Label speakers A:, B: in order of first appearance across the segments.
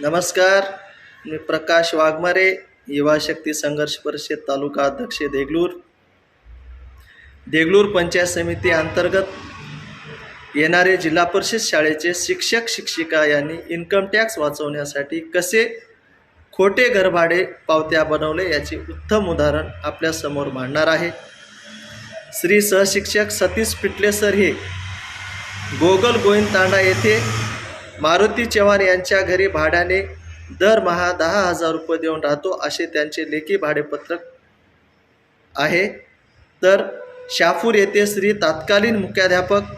A: नमस्कार. मी प्रकाश वाघमारे युवा शक्ती संघर्ष परिषद तालुका अध्यक्ष देगलूर. देगलूर पंचायत समिती अंतर्गत येणारे जिल्हा परिषद शाळेचे शिक्षक शिक्षिका यांनी इन्कम टॅक्स वाचवण्यासाठी कसे खोटे घरभाडे पावत्या बनवले याचे उत्तम उदाहरण आपल्यासमोर मांडणार आहे. श्री सहशिक्षक सतीश पिटले सर हे गोगल गोविंद तांडा येथे मारुती चव्हाण यांच्या घरी भाड्याने दरमहा दहा हजार रुपये देऊन राहतो असे त्यांचे लेखी भाडेपत्रक आहे. तर शाफूर येथे श्री तात्कालीन मुख्याध्यापक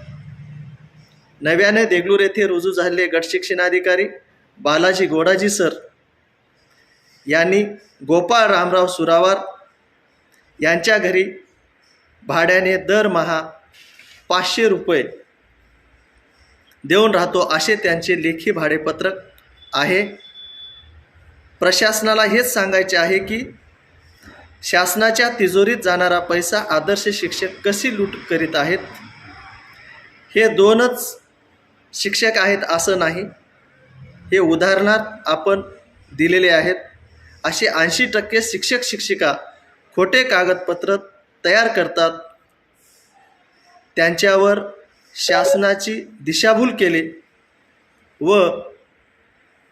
A: नव्याने देगलूर येथे रुजू झालेले गटशिक्षणाधिकारी बालाजी गोडाजी सर यांनी गोपाळ रामराव सुरावार यांच्या घरी भाड्याने दरमहा पाचशे रुपये देऊन राहतो असे त्यांचे लेखी भाडेपत्रक आहे. प्रशासनाला हेच सांगायचे आहे की शासनाच्या तिजोरीत जाणारा पैसा आदर्श शिक्षक कशी लूट करीत आहेत? हे दोनच शिक्षक आहेत असं नाही. हे उदाहरणार्थ आपण दिलेले आहेत. असे ऐंशी टक्के शिक्षक शिक्षिका खोटे कागदपत्र तयार करतात. त्यांच्यावर शासनाची दिशाभूल केले व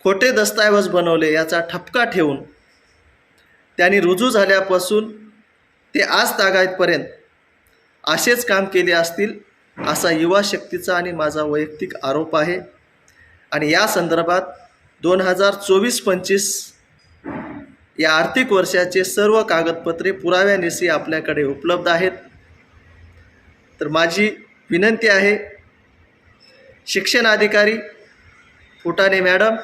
A: खोटे दस्तऐवज बनवले याचा ठपका ठेवून त्यांनी रुजू झाल्यापासून ते आज तागायतपर्यंत असेच काम केले असतील असा युवा शक्तीचा आणि माझा वैयक्तिक आरोप आहे. आणि या संदर्भात दोन हजार चोवीस पंचवीस या आर्थिक वर्षाचे सर्व कागदपत्रे पुराव्यानिशी आपल्याकडे उपलब्ध आहेत. तर माझी विनंती आहे. शिक्षण अधिकारी फुटाणे मॅडम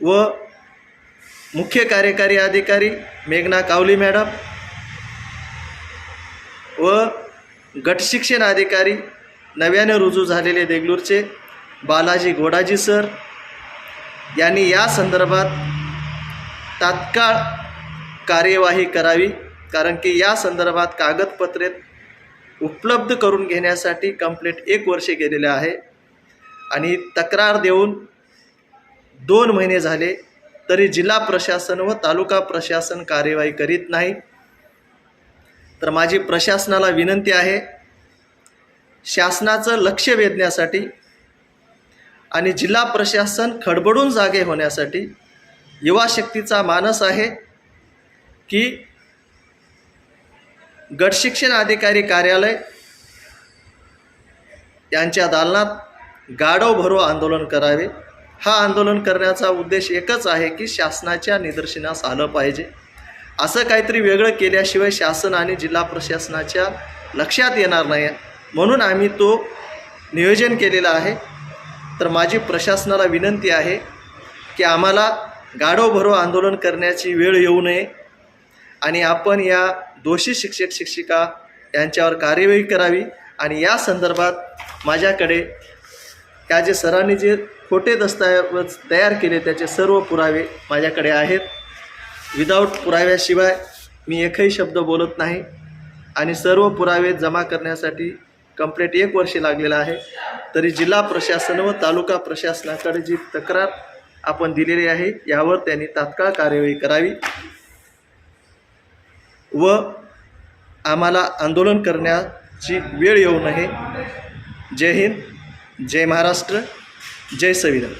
A: व मुख्य कार्यकारी अधिकारी मेघना कावली मॅडम व गटशिक्षण अधिकारी नव्याने रुजू झालेले देगलूरचे बालाजी गोडाजी सर यांनी या संदर्भात तात्काळ कार्यवाही करावी कारण की या संदर्भात कागदपत्रे उपलब्ध करून घेण्यासाठी कंप्लीट एक वर्ष गेलेले आहे. आणि तक्रार देऊन दोन महिने झाले तरी जिल्हा प्रशासन व तालुका प्रशासन कार्यवाही करीत नाही. तर माझी प्रशासनाला विनंती आहे शासनाचं लक्ष वेधण्यासाठी आणि जिल्हा प्रशासन खडबडून जागे होण्यासाठी युवा शक्तीचा मानस आहे की गटशिक्षण अधिकारी कार्यालय यांच्या दालनात गाडव भरो आंदोलन करावे. हा आंदोलन करण्याचा उद्देश एकच आहे की शासनाच्या निदर्शनास आलं पाहिजे. असं काहीतरी वेगळं केल्याशिवाय शासन आणि जिल्हा प्रशासनाच्या लक्षात येणार नाही. म्हणून आम्ही तो नियोजन केलेलं आहे. तर माझी प्रशासनाला विनंती आहे की आम्हाला गाडव भरो आंदोलन करण्याची वेळ येऊ नये आणि आपण या दोषी शिक्षक शिक्षिका यांच्यावर कार्यवाही करावी आणि या संदर्भात माझ्याकडे त्या जे सरांनी जे खोटे दस्तऐवज तयार केले त्याचे सर्व पुरावे माझ्याकडे आहेत. विदाऊट पुराव्याशिवाय मी एकही शब्द बोलत नाही आणि सर्व पुरावे जमा करण्यासाठी कंप्लीट एक वर्ष लागलेलं आहे. तरी जिल्हा प्रशासन व तालुका प्रशासनाकडे जी तक्रार आपण दिलेली आहे यावर त्यांनी तात्काळ कार्यवाही करावी व आम्हाला आंदोलन करण्याची वेळ येऊ नये. जय हिंद जय महाराष्ट्र जय संविधान.